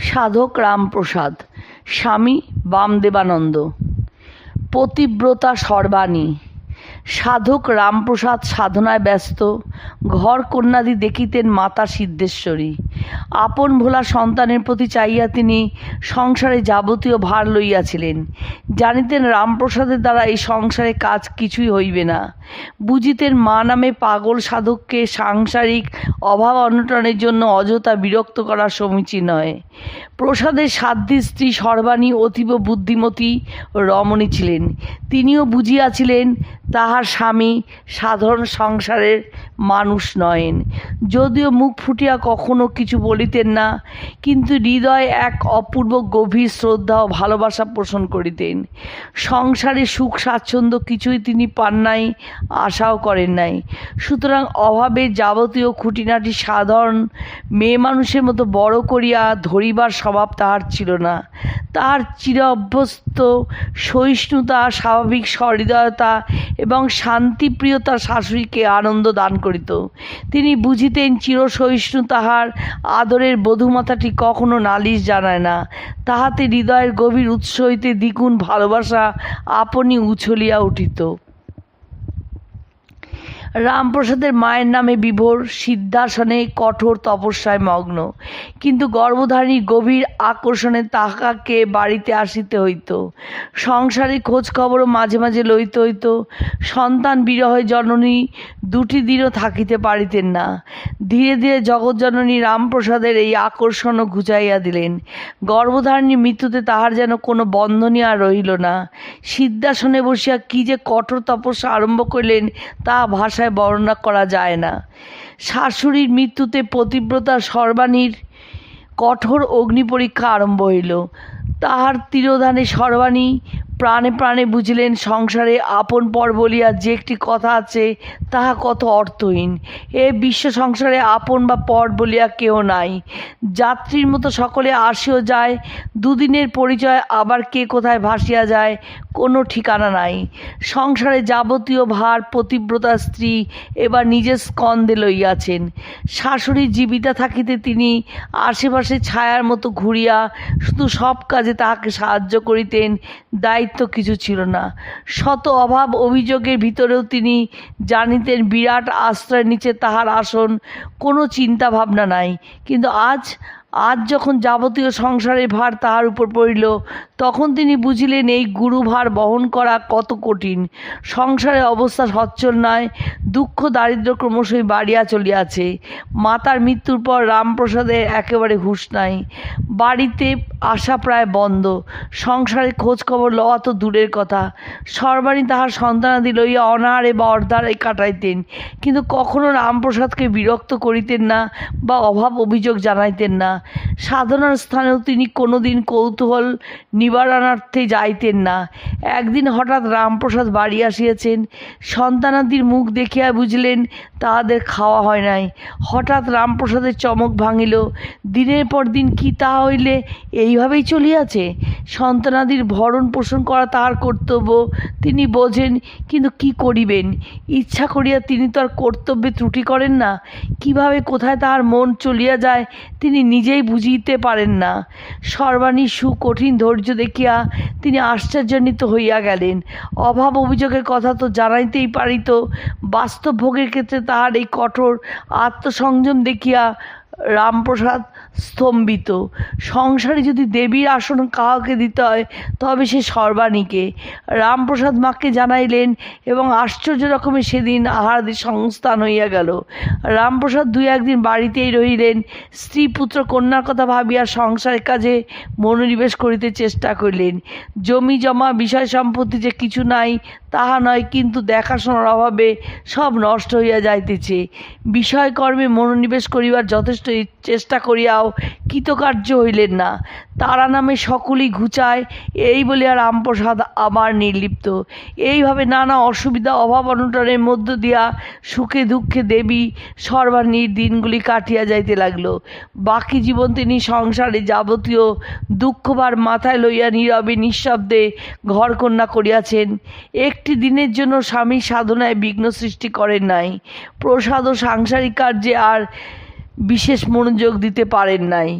সাধক রামপ্রসাদ স্বামী বামদেবানন্দ। পতিব্রতা সর্বাণী। সাধক রামপ্রসাদ সাধনায় ব্যস্ত, ঘর কন্যাদি দেখিতেন মাতা সিদ্ধেশ্বরী। আপন ভোলা সন্তানের প্রতি চাইয়া তিনি সংসারে যাবতীয় ভার লইয়াছিলেন। জানিতেন রামপ্রসাদের দ্বারা এই সংসারে কাজ কিছুই হইবে না। বুঝিতেন মা নামে পাগল সাধককে সাংসারিক অভাব অনটনের জন্য অযথা বিরক্ত করা সমীচীন নয়। প্রসাদের সাধ্যী স্ত্রী সর্বাণী অতীব বুদ্ধিমতী রমণী ছিলেন। তিনিও বুঝিয়াছিলেন, তাহার স্বামী সাধারণ সংসারের মানুষ নয়েন। যদিও মুখ ফুটিয়া কখনো কিছু বলিতেন না, কিন্তু হৃদয় এক অপূর্ব গভীর শ্রদ্ধা ও ভালোবাসা পোষণ করিতেন। সংসারে সুখ স্বাচ্ছন্দ্য কিছুই তিনি পান নাই, আশাও করেন নাই। সুতরাং অভাবে যাবতীয় খুঁটিনাটি সাধারণ মেয়ে মানুষের মতো বড় করিয়া ধরিবার স্বভাব তাহার ছিল না। তাহার চির অভ্যস্ত সহিষ্ণুতা, স্বাভাবিক সহৃদয়তা এবং শান্তিপ্রিয়তার শাশুড়িকে আনন্দ দান করিত। তিনি বুঝিতেন চিরসহিষ্ণু তাহার আদরের বধূমাতাটি কখনো নালিশ জানায় না। তাহাতে হৃদয়ের গভীর উৎস হইতে দ্বিগুণ ভালোবাসা আপনি উছলিয়া উঠিত। রামপ্রসাদের মায়ের নামে বিভোর সিদ্ধাসনে কঠোর তপস্যায় মগ্ন। কিন্তু গর্ভধারী গভীর আকর্ষণে তাহাকে বাড়িতে আসিতে হইত। সংসারে খোঁজ খবরও মাঝে মাঝে লইতে হইত। সন্তান বিরহে জননী দুটি দিনও থাকিতে পারিতেন না। ধীরে ধীরে জগৎজননী রামপ্রসাদের এই আকর্ষণও ঘুচাইয়া দিলেন। গর্ভধারিণী মৃত্যুতে তাহার যেন কোনো বন্ধনই আর রহিল না। সিদ্ধাসনে বসিয়া কি যে কঠোর তপস্যা আরম্ভ করিলেন তা ভাষায় বর্ণনা করা যায় না। শাশুড়ির মৃত্যুতে পতিব্রতা সর্বাণীর কঠোর অগ্নি পরীক্ষা আরম্ভ হইল। তাহার তিরোধানে সর্বাণী প্রাণে প্রাণে বুঝিলেন, সংসারে আপন পর বলিয়া যে একটি কথা আছে, তাহা কত অর্থহীন। এ বিশ্ব সংসারে আপন বা পর বলিয়া কেউ নাই। যাত্রীর মতো সকলে আসিও যায়, দুদিনের পরিচয় আবার কে কোথায় ভাসিয়া যায়, কোনো ঠিকানা নাই। সংসারে যাবতীয় ভার, পতিব্রতা স্ত্রী এবার নিজের স্কন্ধে লইয়াছেন। শাশুড়ি জীবিতা থাকিতে তিনি আশেপাশে ছায়ার মতো ঘুরিয়া শুধু সব কাজে তাহাকে সাহায্য করিতেন, দায়িত্ব কিছু ছিল না। শত অভাব অভিযোগের ভিতরেও তিনি জানিতেন, বিরাট আশ্রয়ের নিচে তাহার আসন, কোনো চিন্তা ভাবনা নাই। কিন্তু আজ আজ যখন যাবতীয় সংসারের ভার তাহার উপর পড়িল তখন তিনি বুঝিলেন, এই গুরুভার বহন করা কত কঠিন। সংসারের অবস্থা সচ্ছল নয়, দুঃখ দারিদ্র ক্রমশই বাড়িয়া চলিয়াছে। মাতার মৃত্যুর পর রামপ্রসাদের একেবারে হুঁশ নাই। বাড়িতে আসা প্রায় বন্ধ। সংসারে খোঁজখবর লওয়া তো দূরের কথা। সর্বাণী তাহার সন্তানাদি লইয়া অনাহারে বা অর্ধারে কাটাইতেন। কিন্তু কখনো রামপ্রসাদকে বিরক্ত করিতেন না বা অভাব অভিযোগ জানাইতেন না। সাধনার স্থানেও তিনি কোনোদিন কৌতূহল নিবারণার্থে যাইতেন না। একদিন হঠাৎ রামপ্রসাদ বাড়ি আসিয়াছেন। সন্তানাদির মুখ দেখিয়া বুঝলেন, তাহাদের খাওয়া হয় নাই। হঠাৎ রামপ্রসাদের চমক ভাঙিল। দিনের পর দিন কি তাহা হইলে এইভাবেই চলিয়াছে? সন্তানাদির ভরণ পোষণ করা তাহার কর্তব্য। তিনি বোঝেন, কিন্তু কি করিবেন? ইচ্ছা করিয়া তিনি তো আর কর্তব্যে ত্রুটি করেন না। কীভাবে কোথায় তাহার মন চলিয়া যায়, তিনি নিজেই বুঝিতে পারেন না। সর্বাণী সুকঠিন ধৈর্য দেখিয়া তিনি আশ্চর্যান্বিত হইয়া গেলেন। অভাব অভিযোগের কথা তো জানাইতেই পারিত। বাস্তব ভোগের ক্ষেত্রে তাহার এই কঠোর আত্মসংযম দেখিয়া রামপ্রসাদ স্তম্ভিত। সংসারে যদি দেবীর আসন কাহাকে দিতে হয়, তবে সে সর্বাণীকে। রামপ্রসাদ মাকে জানাইলেন এবং আশ্চর্য রকমের সেদিন আহারাদির সংস্থান হইয়া গেল। রামপ্রসাদ দুই একদিন বাড়িতেই রহিলেন। স্ত্রী পুত্র কন্যার কথা ভাবিয়া সংসারের কাজে মনোনিবেশ করিতে চেষ্টা করিলেন। জমি জমা, বিষয় সম্পত্তি যে কিছু নাই, তাহা নয়, কিন্তু দেখাশোনার অভাবে সব নষ্ট হইয়া যাইতেছে। বিষয়কর্মে মনোনিবেশ করিবার যথেষ্ট চেষ্টা করিয়াও কৃতকার্য হইলেন না। তারা নামে সকলেই ঘুচায়, এই বলিয়া রামপ্রসাদ আবার নির্লিপ্ত। এইভাবে নানা অসুবিধা, অভাব অনটনের মধ্য দিয়া সুখে দুঃখে দেবী সর্বাণীর দিনগুলি কাটিয়া যাইতে লাগল। বাকি জীবন তিনি সংসারে যাবতীয় দুঃখভার মাথায় লইয়া নীরবে নিঃশব্দে ঘরকন্যা করিয়াছেন। একটি দিনের জন্য স্বামী সাধনায় বিঘ্ন সৃষ্টি করেন নাই। প্রসাদ ও সাংসারিক কার্যে আর বিশেষ মনোযোগ দিতে পারেন নাই।